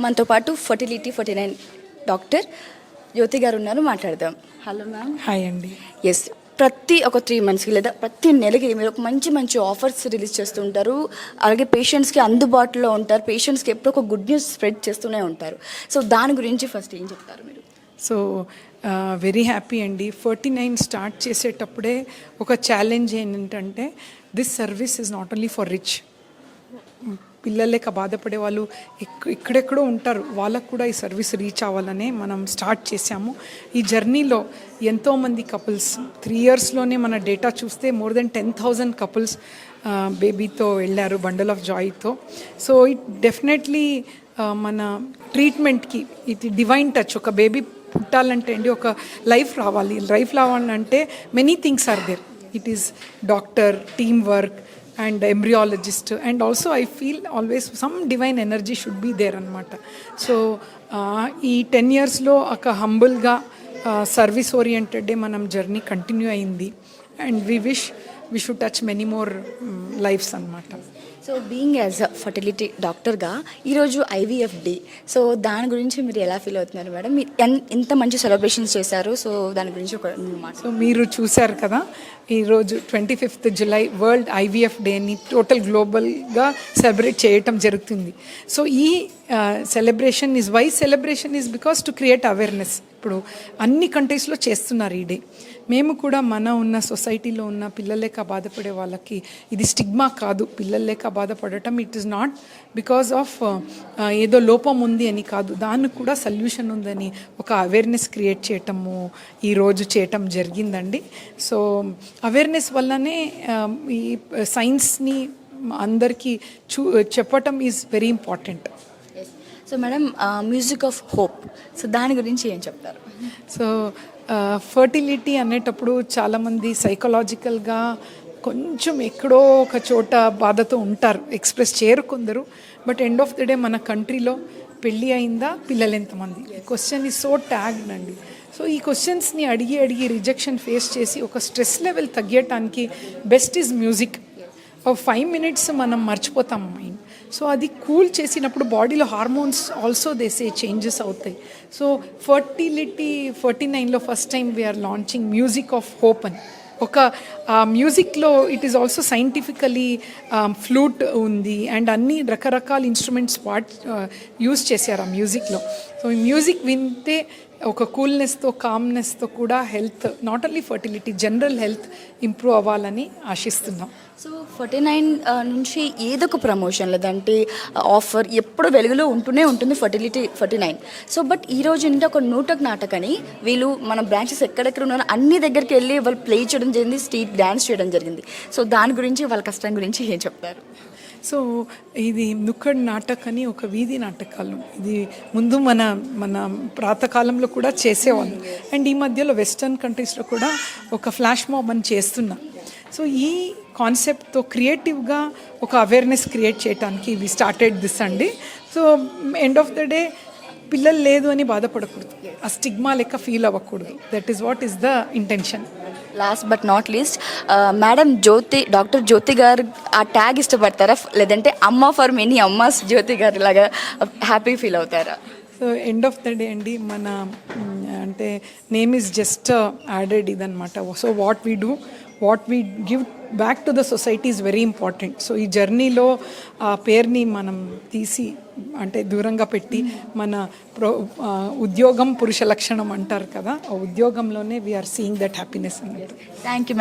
మనతో పాటు fertility forty nine doctor Jyothi garu ఉన్నారు మాట్లాడదాం. Hello ma'am. హాయ్ అండి. ఎస్ ప్రతి ఒక త్రీ మంత్స్కి లేదా ప్రతి నెలకి మీరు ఒక మంచి మంచి ఆఫర్స్ రిలీజ్ చేస్తుంటారు అలాగే పేషెంట్స్కి అందుబాటులో ఉంటారు. పేషెంట్స్కి ఎప్పుడు ఒక గుడ్ న్యూస్ స్ప్రెడ్ చేస్తూనే ఉంటారు. సో దాని గురించి ఫస్ట్ ఏం చెప్తారు మీరు? సో వెరీ హ్యాపీ అండి. ఫార్టీ నైన్ స్టార్ట్ చేసేటప్పుడే ఒక ఛాలెంజ్ ఏంటంటే this service is not only for rich పిల్లలేక బాధపడే వాళ్ళు ఇక్కడెక్కడో ఎక్కడెక్కడో ఉంటారు. వాళ్ళకు కూడా ఈ సర్వీస్ రీచ్ అవ్వాలనే మనం స్టార్ట్ చేశాము. ఈ జర్నీలో ఎంతోమంది కపుల్స్ త్రీ ఇయర్స్లోనే మన డేటా చూస్తే more than ten thousand couples బేబీతో వెళ్ళారు బండల్ ఆఫ్ జాయ్తో. సో ఇట్ డెఫినెట్లీ మన ట్రీట్మెంట్కి ఇది డివైన్ టచ్. ఒక బేబీ పుట్టాలంటే అండి ఒక లైఫ్ రావాలి. లైఫ్ రావాలంటే many things are there. It is doctor team work and embryologist and also I feel always some divine energy should be there అనమాట సో ఈ టెన్ ఇయర్స్లో ఒక హంబుల్గా సర్వీస్ ఓరియంటెడ్ మనం జర్నీ కంటిన్యూ అయింది. And we wish we should touch many more lifes అనమాట so being as a fertility డాక్టర్గా ఈరోజు ఐవీఎఫ్ డే సో దాని గురించి మీరు ఎలా ఫీల్ అవుతున్నారు మేడం? మీరు ఎన్- ఎంత మంచి సెలబ్రేషన్స్ చేశారు సో దాని గురించి ఒక మాట. సో మీరు చూశారు కదా ఈరోజు twenty fifth July world IVF డేని టోటల్ గ్లోబల్గా సెలబ్రేట్ చేయటం జరుగుతుంది. సో ఈ celebration is why celebration is because to create awareness ఇప్పుడు అన్ని కంట్రీస్లో చేస్తున్నారు ఈ డే. మేము కూడా మన ఉన్న సొసైటీలో ఉన్న పిల్లలేక బాధపడే వాళ్ళకి ఇది స్టిగ్మా కాదు. పిల్లలేక బాధపడటం it is not because of ఏదో లోపం ఉంది అని కాదు. దానికి కూడా సొల్యూషన్ ఉందని ఒక అవేర్నెస్ క్రియేట్ చేయటము ఈరోజు చేయటం జరిగిందండి. సో అవేర్నెస్ వల్లనే ఈ సైన్స్ని అందరికీ చూ చెప్పటం is very important so madam music of hope. So దాని గురించి ఏం చెప్తారు? సో ఫర్టిలిటీ అనేటప్పుడు చాలామంది సైకలాజికల్గా కొంచెం ఎక్కడో ఒక చోట బాధతో ఉంటారు ఎక్స్ప్రెస్ చేయరు కొందరు. But end of the day మన కంట్రీలో పెళ్ళి అయిందా పిల్లలు ఎంతమంది? క్వశ్చన్ ఈ సో ట్యాగ్డ్ అండి. సో ఈ క్వశ్చన్స్ని అడిగి అడిగి రిజెక్షన్ ఫేస్ చేసి ఒక స్ట్రెస్ లెవెల్ తగ్గటానికి బెస్ట్ ఈజ్ మ్యూజిక్. ఒక ఫైవ్ మినిట్స్ మనం మర్చిపోతాం సో అది కూల్ చేసినప్పుడు బాడీలో హార్మోన్స్ ఆల్సో దేసే చేంజెస్ అవుతాయి. సో ఫర్టిలిటీ ఫార్టీ నైన్లో first time we are launching music of hope అని. ఒక మ్యూజిక్లో it is also scientifically flute ఉంది అండ్ అన్ని రకరకాల ఇన్స్ట్రుమెంట్స్ వాట్ యూస్ చేశారు ఆ మ్యూజిక్లో సో ఈ మ్యూజిక్ వింటే ఒక కూల్నెస్తో కామ్నెస్తో కూడా health not only fertility general health improve అవ్వాలని ఆశిస్తున్నాం. సో ఫార్టీ నైన్ నుంచి ఏదో ఒక ప్రమోషన్ లేదంటే uh, ఆఫర్ ఎప్పుడు వెలుగులో ఉంటూనే ఉంటుంది fertility forty nine so but ఈ రోజు ఏంటంటే ఒక నూటక్ నాటకని వీళ్ళు మన బ్రాంచెస్ ఎక్కడెక్కడ ఉన్నారో అన్ని దగ్గరికి వెళ్ళి వాళ్ళు ప్లే చేయడం జరిగింది స్ట్రీట్ డ్యాన్స్ చేయడం జరిగింది. సో దాని గురించి వాళ్ళ కష్టం గురించి ఏం చెప్తారు? సో ఇది నుక్కడ్ నాటక్ అని ఒక వీధి నాటకాలు. ఇది ముందు మన మన ప్రాతకాలంలో కూడా చేసేవాళ్ళు. అండ్ ఈ మధ్యలో వెస్టర్న్ కంట్రీస్లో కూడా ఒక ఫ్లాష్ మాబ్ అని చేస్తున్నా. సో ఈ కాన్సెప్ట్తో క్రియేటివ్గా ఒక అవేర్నెస్ క్రియేట్ చేయడానికి ఇవి స్టార్టెడ్ దిస్ అండి. So end of the day పిల్లలు లేదు అని బాధపడకూడదు. ఆ స్టిగ్మా లెక్క ఫీల్ అవ్వకూడదు. That is what is the intention last but not least madam Jyothi doctor Jyothi garu ఆ ట్యాగ్ ఇష్టపడతారా? లేదంటే అమ్మ ఫర్ మెనీ అమ్మాస్ జ్యోతి గారు లాగా హ్యాపీ ఫీల్ అవుతారా? So end of the day అండి మన అంటే నేమ్ ఈజ్ జస్ట్ యాడెడ్ ఇదనమాట so what we do what we give back to the society is very important so ఈ జర్నీలో ఆ పేరుని మనం తీసి అంటే దూరంగా పెట్టి మన ప్రో ఉద్యోగం పురుష లక్షణం అంటారు కదా ఆ ఉద్యోగంలోనే we are seeing that happiness అన్నట్టు థ్యాంక్ యూ